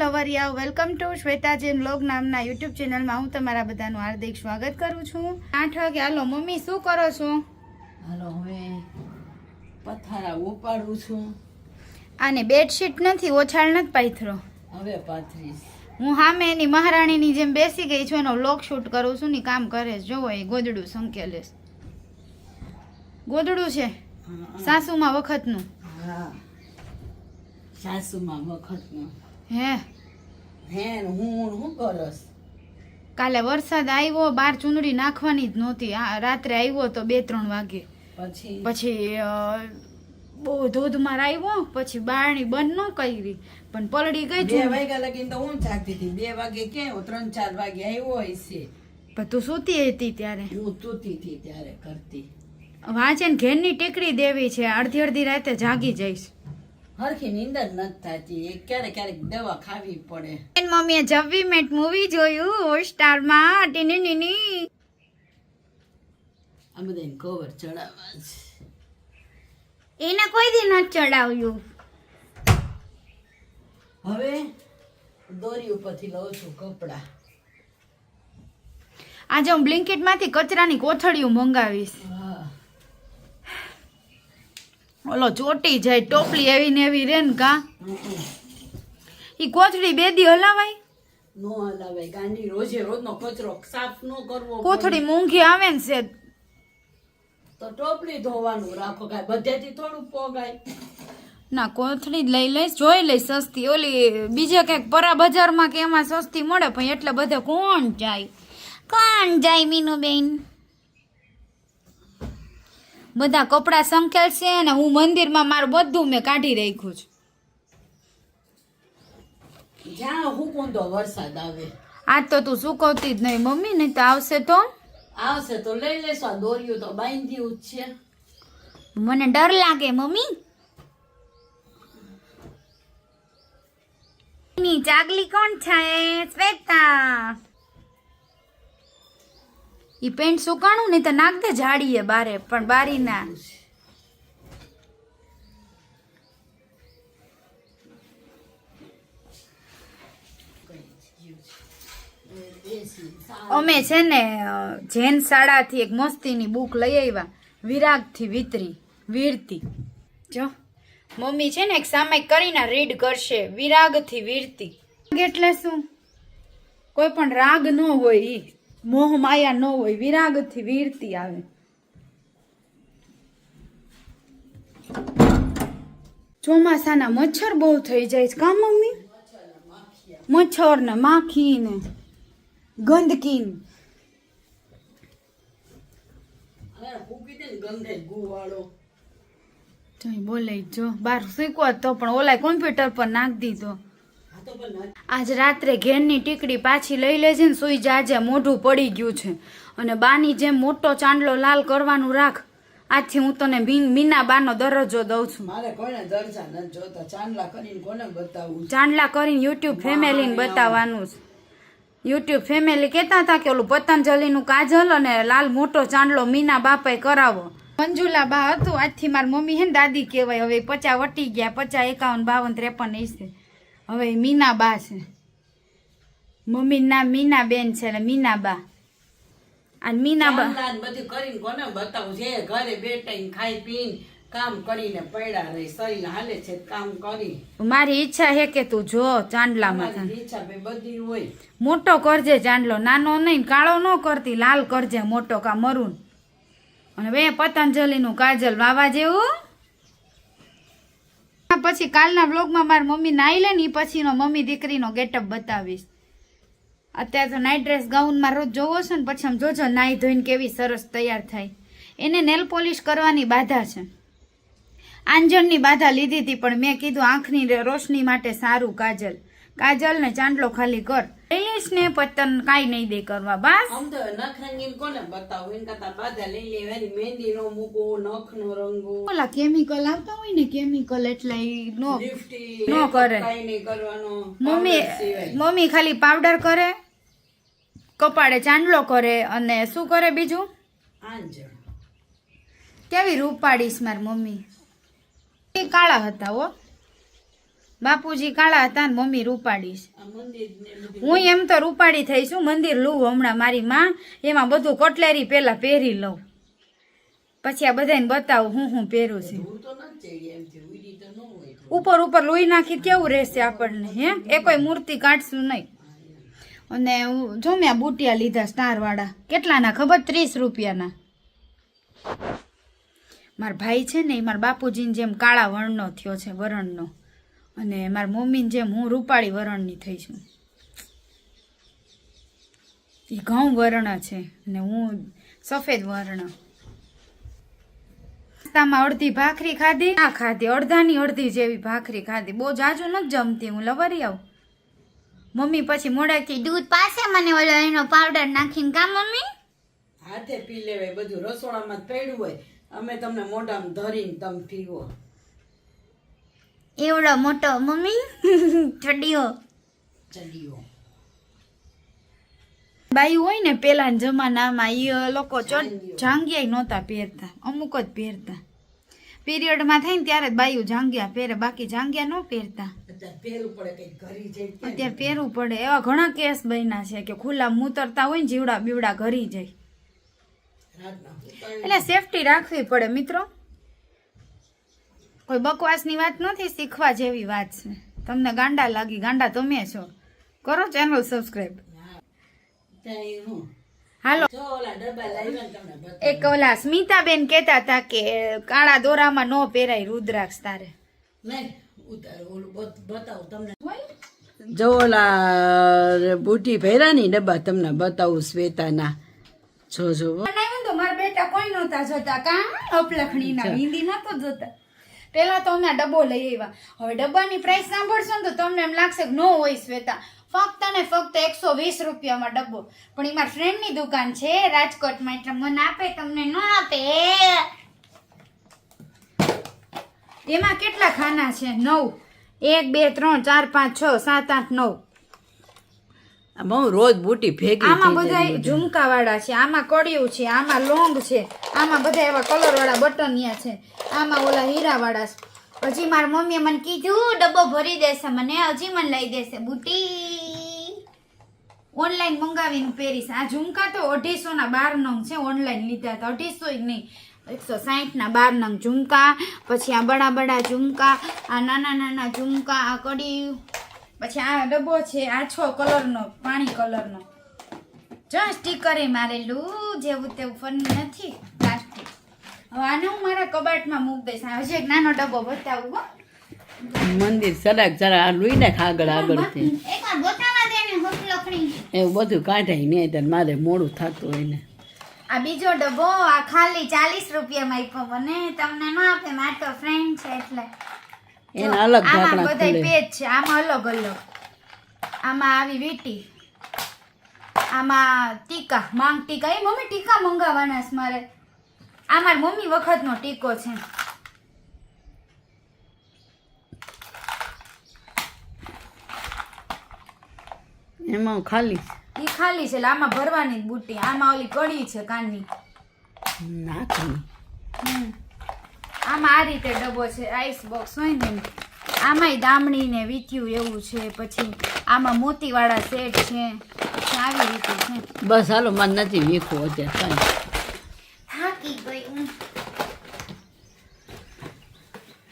લવરિયા welcome to Shweta Jain blog નામના YouTube ચેનલમાં હું તમારા બધાનું હાર્દિક સ્વાગત કરું છું. આઠ વાગે હાલો મમ્મી શું કરો છો? હાલો હવે પથારા ઉપાડું છું. આને બેડશીટ નથી ઓછાળ નથી પાથરો. હવે પાથરીશ. હું સામે એની મહારાણીની જેમ બેસી ગઈ છું એનો લોક શૂટ કરું છું ને કામ કરે છે. જોવો એ ગોદડું સંકેલે ગોદડું છે? સાસુમાં વખતનું. હા. સાસુમાં વખતનો. હે? હે હું કરસ? કાલે વરસાદ આવ્યો બાર ચુંદડી નાખવાની જ નહોતી. રાત્રે આવ્યો તો બે ત્રણ વાગે. પછી? પછી બહુ ધોધમાર આવ્યો પછી બારણી બંધ ન કરી. પણ પલડી ગઈ બે વાગ્યા લગીને તો હું જાગતી હતી. બે વાગે ક્યાં ત્રણ ચાર વાગે આવ્યો હોય પણ તું સૂતી હતી ત્યારે? હું સૂતી હતી ત્યારે કરતી. વાંચે ઘેરની ટેકડી દેવી છે. અડધી અડધી રાતે જાગી જઈશ. હરખી નીંદર નથી થતી. એ ક્યારેક ક્યારેક દવા ખાવી પડે. એન મમ્મીએ જવી મેટ મૂવી જોયું હોટસ્ટારમાં ટીની નીની. આ બધાને કવર ચડાવવા છે. એને કોઈ દી ન ચડાવ્યું. હવે દોરી ઉપરથી લઉં છું કપડા. આજે હું બ્લિન્કેટમાંથી કચરાની કોથળીઓ મંગાવીશ. હા. ઓલો ચોટી જાય ટોપલી એવી ને એવી રે ને કા. ઈ કોથળી બે દી હલાવાય? નો હલાવાય ગાંડી રોજે રોજનો કચરો સાફ નો કરવો કોથળી મૂંઘી આવે ને છે તો ટોપલી ધોવાનું રાખો કાંઈ બધેથી થોડું પોગાય. ના કોથળી લઈ લઈશ જોઈ લઈશ સસ્તી. ઓલી બીજે કંઈક પરા બજારમાં કે એમાં સસ્તી મળે પણ એટલે બધે કોણ જાય? કોણ જાય મીનુબેન? બધા કપડાં સંખેલ છે અને હું મંદિરમાં મારું બધું મેં કાઢી રાખ્યું છું. જ્યાં હુકું તો વરસાદ આવે? આજ તો તું સુકવતી જ નહીં મમ્મી નહીં તો આવશે તો? આવશે તો લઈ લેશો આ દોરીયું તો બાંધ્યું જ છે. મને ડર લાગે મમ્મી. ની ચાગલી કોણ છે? શ્વેતા. ઈ પેન્ટ સુકાણું નહીં તો નાખ દે જાડીએ બારે, પણ બારી ના અમે છે ને જૈન શાળાથી એક મસ્તીની બુક લઈ આવ્યા, વિરાગથી વિતરી, વીરતી. જો, મમ્મી છે ને એક સામે કરીને રીડ કરશે, વિરાગથી વીરતી. એટલે શું? કોઈ પણ રાગ ન હોય મોહ માયા ન હોય, વિરાગથી વીરતી આવે. ચોમાસાના મચ્છર બહુ થઈ જાય છે. કા મમ્મી? મચ્છર ને માખી ને ગંદકી બોલે જો, બાર શીખવા તો પણ ઓલા કોમ્પ્યુટર પર નાખ દીધો. આજ રાત્રે ઘેરની ટીકડી પાછી લઈ લેજે ને સુઈ જાજે મોઢું પડી ગયું છે. અને બાની જેમ મોટો ચાંદલો લાલ કરવાનું રાખ. આજથી હું તને મીના બાનો દરજ્જો દઉં છું. મારે કોઈને દરજા નથી જોતા. ચાંદલા કરીને કોને બતાવું? ચાંદલા કરીને યુટ્યુબ ફેમિલીને બતાવવાનું છે. યુટ્યુબ ફેમિલી કહેતા હતા કે ઓલું પતંજલિનું કાજલ અને લાલ મોટો ચાંદલો મીના બાપાએ કરાવો. મંજુલા બા હતું. આજથી મારી મમ્મી હે ને દાદી કહેવાય. હવે પચા વટી ગયા પચા એકાવન બાવન ત્રેપન છે. હવે મીનાબા મીના બા છે. મમ્મી નામ મીના બેન છે એટલે મીના બા અને મીના બા બધું કરીને કોને બતાવું? છે ઘરે બેઠા ખાઈ પીને કામ કરીને પડ્યા રહી શરીર હાલે છે કામ કરી. મારી ઈચ્છા હે કે તું જો ચાંદલામાં માં ઈચ્છા બધી હોય. મોટો કરજે ચાંદલો નાનો નહીં કાળો ન કરતી લાલ કરજે મોટો કા મરૂન. અને બે પતંજલિનું કાજલ વાવા જેવું? પછી કાલના વ્લોગમાં મારી મમ્મી નાઈ લે ને એ પછીનો મમ્મી દીકરીનો ગેટઅપ બતાવીશ. અત્યારે તો નાઇટ ડ્રેસ ગાઉનમાં રોજ જોવો છો ને પછી આમ જોજો નાઈ ધોઈને કેવી સરસ તૈયાર થાય. એને નેલ પોલિશ કરવાની બાધા છે. આંજણની બાધા લીધી હતી, પણ મેં કીધું આંખની રોશની માટે સારું કાજલ. કાજલ ને ચાંદલો ખાલી કર. લઈશ ને પતન કાંઈ નહીં દે કરવા બસ. આમ તો નખ રંગીન કોને બતાવું? એના કરતા બાધા લઈ લેવાની મહેંદી નો મૂકો નખ નો રંગો. ઓલા કેમિકલ આવતા હોય ને કેમિકલ એટલે ઈ નો નો કરે. કઈ નહીં કરવાનો. મમ્મી મમ્મી ખાલી પાવડર કરે કપાળે ચાંદલો કરે અને શું કરે બીજું? કેવી રૂપાડીશ મારી મમ્મી? એ કાળા હતા હો. બાપુજી કાળા હતા ને મમ્મી છે. બધું હું એમ તો રૂપાડી થઈશું મંદિર લઉં હમણાં મારી માં એમાં બધું કટલેરી પેલા પહેરી લઉં. પછી આ બધાને બતાવું હું હું પહેરું છું. ઉપર ઉપર લોહી નાખી કેવું રહેશે આપણને હે? એ કોઈ મૂર્તિ કાઢશું નહીં. અને જો મેં બુટિયા લીધા સ્ટારવાળા કેટલાના ખબર? ત્રીસ રૂપિયાના. મારા ભાઈ છે ને એ મારા બાપુજીને જેમ કાળા વર્ણનો થયો છે વરણનો. અને મારા મમ્મીની જેમ હું રૂપાળી વરણની થઈ છું. એ ઘઉં વર્ણ છે અને હું સફેદ વર્ણ. નાસ્તામાં અડધી ભાખરી ખાધી, ના ખાધી, અડધાની અડધી જેવી ભાખરી ખાધી. બહુ જાજુ નથી જમતી, હું લવરી આવું. મમ્મી પછી મોડાથી દૂધ પાસે મને ઓલો એનો પાવડર નાખીને કા મમ્મી? હાથે પી લેવાય, બધું રસોડામાં પડ્યું હોય. અમે તમને મોઢામાં ધરીને તમે પીવો. એવડો મોટો મમ્મી ચડિયો. ચડીઓ બાયું હોય ને પેલા જમાનામાં એ લોકો જાંગિયા. નહોતા પહેરતા અમુક જ પહેરતા. પીરિયડમાં થાય ને ત્યારે જ બાયું જાંગિયા પહેરે બાકી જાંગિયા ન પહેરતા? અત્યારે પહેરવું પડે એવા ઘણા કેસ બન્યા છે કે ખુલ્લા મૂતરતા હોય ને જીવડા બીવડા ઘરી જાય. એટલે સેફટી રાખવી પડે મિત્રો. કોઈ બકવાસની વાત નથી શીખવા જેવી વાત છે. તમને ગાંડા લાગી ગાંડા તમે છો. કરો ચેનલ સબસ્ક્રાઈબ હાલો. ને. એક ઓલા સ્મિતાબેન કહેતા હતા કે કાળા દોરામાં ન પહેરાય રુદ્રાક્ષ તારે. નહીં ઉતાર ઓલું બત- બતાવું તમને. જો ઓલા બુટી ભર્યા ની ડબ્બા તમને બતાવું શ્વેતાના. જો જો મારા બેટા કોઈ નહોતા જોતા. કા? અપલખણીના હિન્દી નતો જોતા. પેલા તો અમે ડબ્બો લઈ આવ્યા. હવે ડબ્બાની પ્રાઇસ સાંભળશો ને તો તમને એમ લાગશે કે ન હોય શ્વેતા. ફક્ત ને ફક્ત એકસો વીસ રૂપિયામાં ડબ્બો. પણ એ મારા ફ્રેન્ડની દુકાન છે રાજકોટમાં, એટલે મને આપે, તમને ન આપે. એમાં કેટલા ખાના છે? નવ. એક, બે, ત્રણ, ચાર, પાંચ, છ, સાત, આઠ, નવ. આમાં હું રોજ બુટી ભેગી આમાં બધા ઝુમકા વાળા છે આમાં કડિયું છે આમાં લોંગ છે આમાં બધા એવા કલર વાળા બટનિયા છે આમાં ઓલા હીરા વાળા છે. હજી મારી મમ્મીએ મને કીધું ડબ્બો ભરી દેશે મને હજી મને લઈ દેશે બુટી. ઓનલાઈન મંગાવીને પહેરીશ. આ ઝુમકા તો અઢીસો ના બાર નંગ છે ઓનલાઈન લીધા હતા અઢીસો જ નહીં. એકસો સાઠ ના બાર નંગ ઝુમકા પછી આ બડા બડા ઝુમકા આ નાના નાના ઝુમકા આ કડી પછી આ ડબ્બો છે આ છ કલરનો પાણી કલરનો. જો સ્ટીકરે મારેલું જેવું તેવું ફની નથી પ્લાસ્ટિક. હવે આને હું મારા કબાટમાં મૂક દઈશ. હજી એક નાનો ડબ્બો બતાવું હો. મંદિર સડાક જરા આ લુઈ નાખ આગળ આગળથી હોટ લકડી એવું બધું કાઢાય નહીં ત્યારે મારે મોડું થતું હોય ને. આ બીજો ડબ્બો આ ખાલી ચાલીસ રૂપિયામાં આપ્યો. મને તમને ન આપે મારે તો ફ્રેન્ડ છે એટલે. એના અલગ આમાં ઢાંકણા બધાય પેજ છે આમાં અલગ અલગ. આમાં આવી વીટી આમાં ટીકા માંગ ટીકા. એ મમ્મી ટીકા મંગાવવાના છે મારે. આ મારી મમ્મી વખતનો ટીકો છે. એમાં ખાલી એ ખાલી છે એટલે આમાં ભરવાની બુટ્ટી. આમાં ઓલી કડી છે કાનની. નાખવાની. હમ. આમાં આ રીતે ડબ્બો છે આઈસ બોક્સ હોય ને આમાંય દામણી ને વીત્યું એવું છે પછી આમાં મોતીવાળા સેટ છે આવી રીતે છે. બસ હાલો મને નથી વીખવું અત્યારે થાકી ગઈ હું.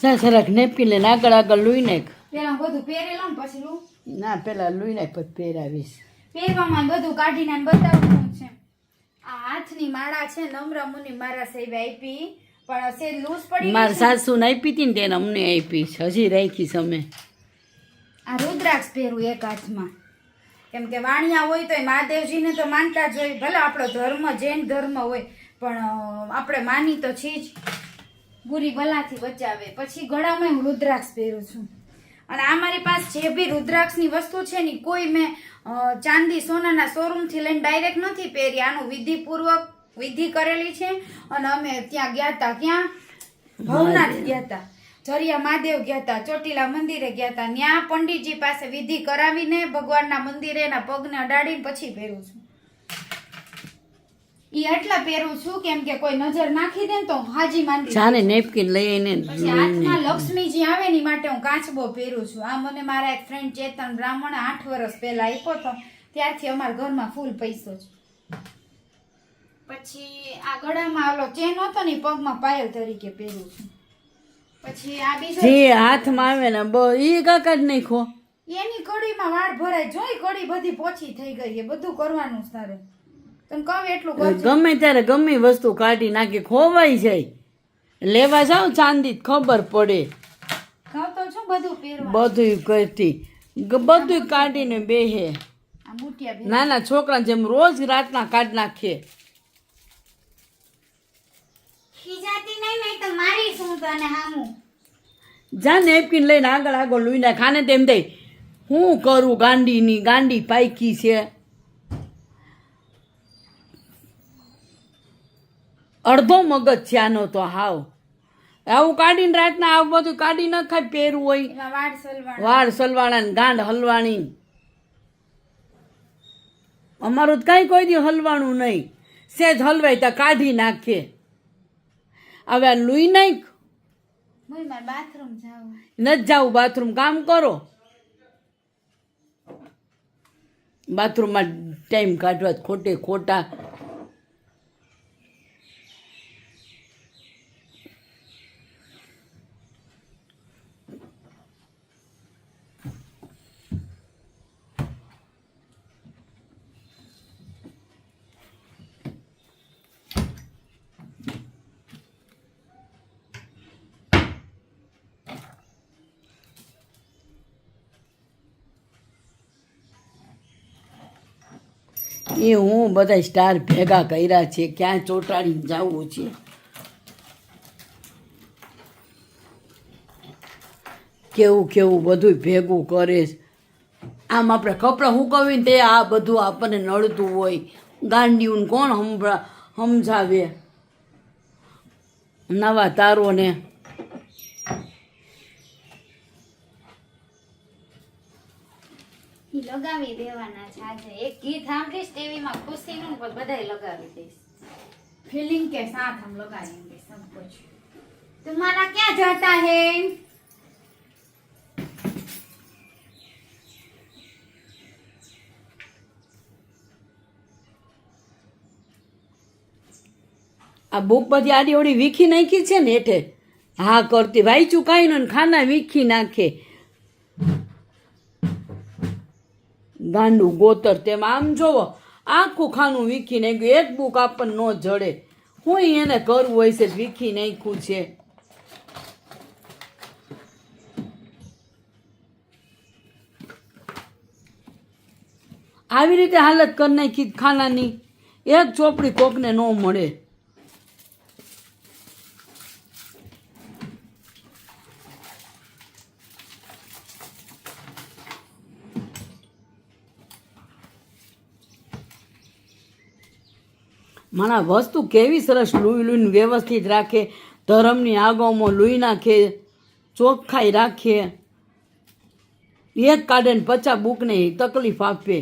સર સરક નેપી લઈને આગળ આગળ લઈ નાખ. પેલા બધું પહેરી લઉં ને પછી લઉં ના પેલા લઈ નાખ પછી પહેરાવીશ. પહેરવામાં બધું કાઢીને બતાવવાનું છે. આ હાથની માળા છે નમ્ર મુનિ મારા સાહેબ આપી. પણ સે લૂઝ પડી મારા. સાસુ આપી હતી ને તેને અમને આપી હજી રાખીશ અમે. આ રુદ્રાક્ષ પહેરું એક હાથમાં. કેમ કે વાણિયા હોય તો મહાદેવજીને તો માનતા જ હોય. ભલે આપણો ધર્મ જૈન ધર્મ હોય પણ આપણે માની તો છી જ. બુરી ભલાથી બચાવે. પછી ગળામાં હું રુદ્રાક્ષ પહેરું છું. અને આ મારી પાસે જે બી રુદ્રાક્ષની વસ્તુ છે ને કોઈ મેં ચાંદી સોનાના શોરૂમથી લઈને ડાયરેક્ટ નથી પહેરી. આનું વિધિપૂર્વક વિધિ કરેલી છે અને અમે ત્યાં ગયા હતા. ક્યાં? ભવનાથ ગયા હતા. જરિયા મહાદેવ ગયા હતા ચોટીલા મંદિરે ગયા હતા. ત્યાં પંડિતજી પાસે વિધિ કરાવીને ભગવાનના મંદિરે એના પગને અડાડીને પછી પહેરું છું. ઈ એટલા પહેરું છું કેમ કે કોઈ નજર નાખી દે તો હાજી માંડી જાને નેપકિન લઈ આવીને પછી હાથમાં લક્ષ્મીજી આવે ની માટે હું કાચબો પહેરું છું. આ મને મારા એક ફ્રેન્ડ ચેતન બ્રાહ્મણ આઠ વર્ષ પહેલા આપ્યો તો ત્યારથી અમારા ઘરમાં ફૂલ પૈસો છે. પછી આ ગળામાં આલો ચેન હતો ને પગમાં પાયલ તરીકે પહેરું છું. પછી આ બીજો જે હાથમાં આવે ને બ ઈ કાકા જ નાખો એની કડીમાં વાળ ભરાય જોઈ કડી બધી પોછી થઈ ગઈ એ બધું કરવાનું તારે. તને કહું એટલું કરજે. ગમે ત્યારે ગમે વસ્તુ કાઢી નાખી ખોવાઈ જાય. લેવા જાવ ચાંદી ખબર પડે. કહું તો છું બધું પહેરવા બધું કરતી. બધું કાઢીને બેહે. ના ના નાના છોકરા જેમ રોજ રાતના કાઢ નાખીએ ખીજાતી નહીં નહીં તો મારી શું તને હામું જા નેપકિન લઈને આગળ આગળ લઈને ખાને તેમ દે. હું કરું ગાંડીની ગાંડી પાયકી છે. અડધો મગજ છે આનો તો હાવ. આવું કાઢીને રાતના આવું બધું કાઢી ન ખાય પહેરવું હોય. વાળ સલવાળા ને ગાંડ હલવાણી. અમારું કાંઈ કોઈ દી હલવાણું નહીં. સેજ હલવાય તો કાઢી નાખે. હવે આ લુઈ નાખ. બાથરૂમ જાવ. નથી જાવું બાથરૂમ કામ કરો. બાથરૂમમાં ટાઈમ કાઢવા ખોટે ખોટા એ હું બધા સ્ટાર ભેગા કર્યા છે ક્યાં ચોંટાડીને જવું છે. કેવું કેવું બધું ભેગું કરે આમ આપણે કપડાં હુકવીને તે આ બધું આપણને નડતું હોય. ગાંડિયું કોણ સમજાવે નવા તારોને ઈ લગાવી દેવાના છે આજે એક ગીત સાંભળીશ ટીવીમાં ખુશીનું પણ બધાય લગાવી દઈશ ફીલિંગ કે સાથ હમ લગાવેંગે સબ कुछ तुम्हारा क्या जाता है આ બુક બધી આડી ઓડી વીખી નાખી છે ને હેઠે હા કરતી વાંચ્યું કાંઈ ન ખાના વીખી નાખે ગાંડું ગોતર તેમાં આમ જોવો. આખું ખાનું વીખી નાખ્યું. એક બુક આપણને ન જડે. હું એને કરવું હોય છે, વીખી નાખ્યું છે. આવી રીતે હાલત કરી નાખી ખાનાની. એક ચોપડી કોકને ન મળે. માણા વસ્તુ કેવી સરસ લૂઈ લૂઈને વ્યવસ્થિત રાખે ધર્મની આગોમાં લૂઈ નાખે ચોખ્ખાઈ રાખીએ એક કાઢે ને પચા બુકને તકલીફ આપે.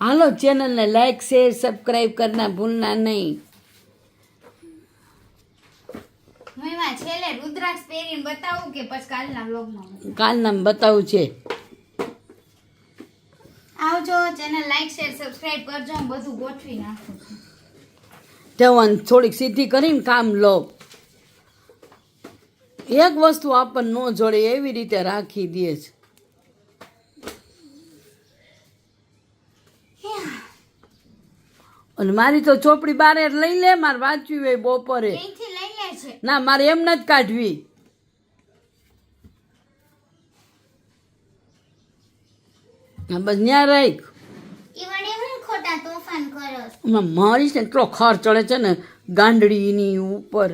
હાલો ચેનલને લાઈક શેર સબસ્ક્રાઈબ કરના ભૂલના નહીં. કાલના બતાવું છે. આવજો ચેનલ લાઈક શેર સબસ્ક્રાઇબ કરજો હું બધું ગોઠવી નાખું છું. થોડીક સીધી કરીને કામ લો. એક વસ્તુ આપણને ન જોડે એવી રીતે રાખી દે છે. અને મારી તો ચોપડી બારે લઈ લે મારે વાંચવી હોય બપોરે. લઈ લે ના મારે એમ નથી કાઢવી. બસ રાખ. ને એટલો ખર ચડે છે ને ગાંડડીની ઉપર.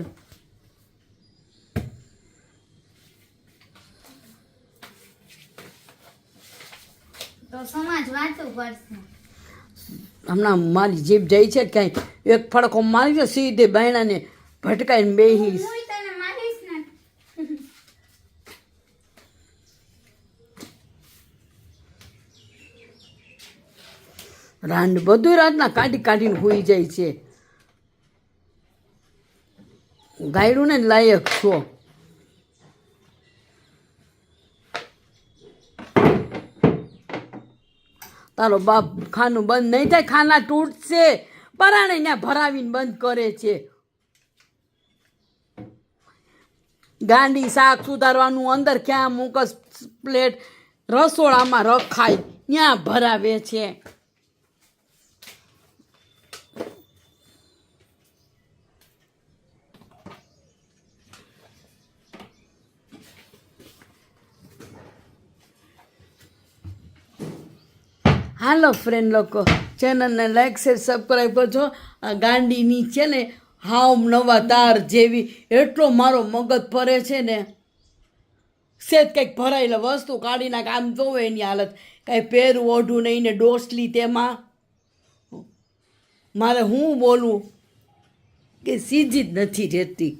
હમણાં મારી જીભ જાય છે ક્યાંય એક ફડકો મારી સીધે બાયણાને ભટકાઈને બેહીશ હું તને મારીશ ને રાંડ બધું રાતના કાઢી કાઢીને હોઈ જાય છે. ગાયડું ને લાયક છો. તારો બાપ ખાનું બંધ નહીં થાય, ખાના તૂટશે. પરાણે ત્યાં ભરાવીને બંધ કરે છે. ગાંડી શાક સુધારવાનું, અંદર ક્યાં મૂકસ પ્લેટ, રસોડામાં રખાય ત્યાં ભરાવે છે. હાલો ફ્રેન્ડ લોકો ચેનલને લાઈક શેર સબસ્ક્રાઈબ કરજો. ગાંડીની છે ને હાવ નવા તાર જેવી, એટલો મારો મગજ ફરે છે ને. સેજ કંઈક ભરાયેલો વસ્તુ કાઢી નાખ આમ જોવે એની હાલત. કાંઈ પહેરવું ઓઢું નહીં ને ડોસલી તેમાં. મારે હું બોલું કે સીજી જ નથી રહેતી.